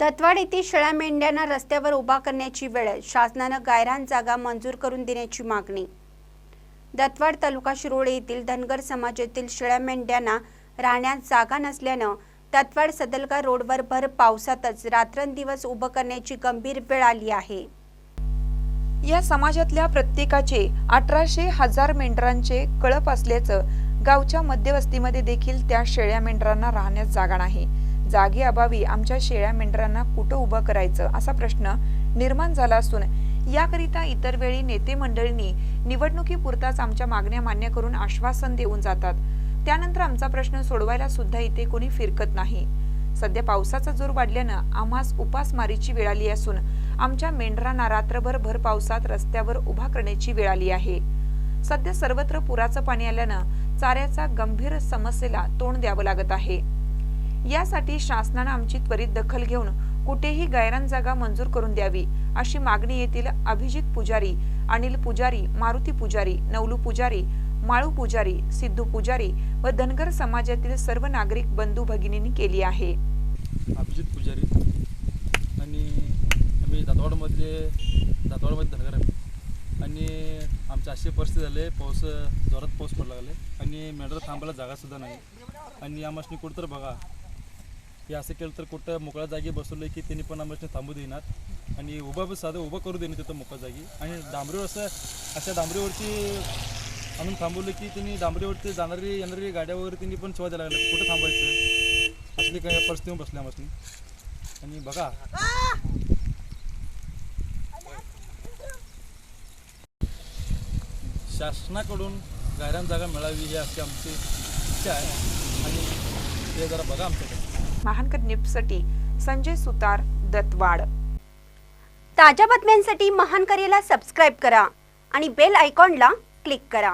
दत्वाड येथील शेळ्या मेंढ्यांना रस्त्यावर उभा करण्याची वेळ शासनानं गायरान जागा मंजूर करून देण्याची मागणी. दत्वाड तालुका शिरोळे येथील धनगर समाजातील शेळ्या मेंढ्यांना राहण्यास जागा नसल्यानं दत्वाड सदलगा रोडवर भर पावसातच रात्रंदिवस उभं करण्याची गंभीर वेळ आली आहे. या समाजातल्या प्रत्येकाचे अठराशे हजार मेंढरांचे कळप असल्याचं गावच्या मध्यवस्तीमध्ये देखील त्या शेळ्या मेंढरांना राहण्यास जागा नाही. जागेअभावी आमच्या शेळ्या मेंढरांना कुठं उभं करायचं? असा प्रश्न निर्माण झाला असून याकरिता इतर वेळी नेते मंडळींनी निवडणुकीपुरताच आमच्या मागण्या मान्य करून आश्वासन देऊन जातात. त्यानंतर आमचा प्रश्न सोडवायला सुद्धा इथे कोणी फिरकत नाही. सध्या पावसाचा जोर वाढल्यानं आम्हास उपासमारीची वेळ आली असून आमच्या मेंढरांना रात्रभर भर पावसात रस्त्यावर उभा करण्याची वेळ आली आहे. सध्या सर्वत्र पुराचं पाणी आल्यानं चाऱ्याचा गंभीर समस्येला तोंड द्यावं लागत आहे. यासाठी शासनानं आमची त्वरित दखल घेऊन कुठेही गायरान जागा मंजूर करून द्यावी अशी मागणी येथील अभिजित पुजारी अनिल पुजारी मारुती पुजारी नवलू पुजारी माळू पुजारी सिद्धू पुजारी व धनगर समाजातील सर्व नागरिक बंधू भगिनींनी केली आहे. अभिजित पुजारी आणि आम्ही दातवाडमधले दातवाडमध्ये धनगर आहे आणि आमचं अशी परिस्थिती झाली आहे पाऊस जोरात पाऊस पडला लागले. आणि मेंढरा थांबायला जागासुद्धा नाही. आणि आम्हाला कुठं तर बघा हे असं केलं तर कुठं मोकळ्या जागी बसवलं की त्यांनी पण आम्हाला थांबू देणार. आणि उभा साधं उभं करू देणार तिथं मोकळ्या जागी. आणि डांबरीवर असं अशा डांबरीवरती आणून थांबवलं की त्यांनी डांबरीवरती जाणारी येणारी गाड्या वगैरे त्यांनी पण शिवाय द्यायला लागल्या कुठं थांबायचं? असली काय परिस्थिती बसल्या आम्हाला आणि बघा. शासनाकडून गायरान जागा मिळावी ही अशी आमची इच्छा आहे. आणि ते जरा बघा आमच्याकडे. महानकर न्यूजसाठी संजय सुतार दत्तवाड. ताज्या बातम्यांसाठी महानकरेला सबस्क्राईब करा आणि बेल आयकॉनला क्लिक करा.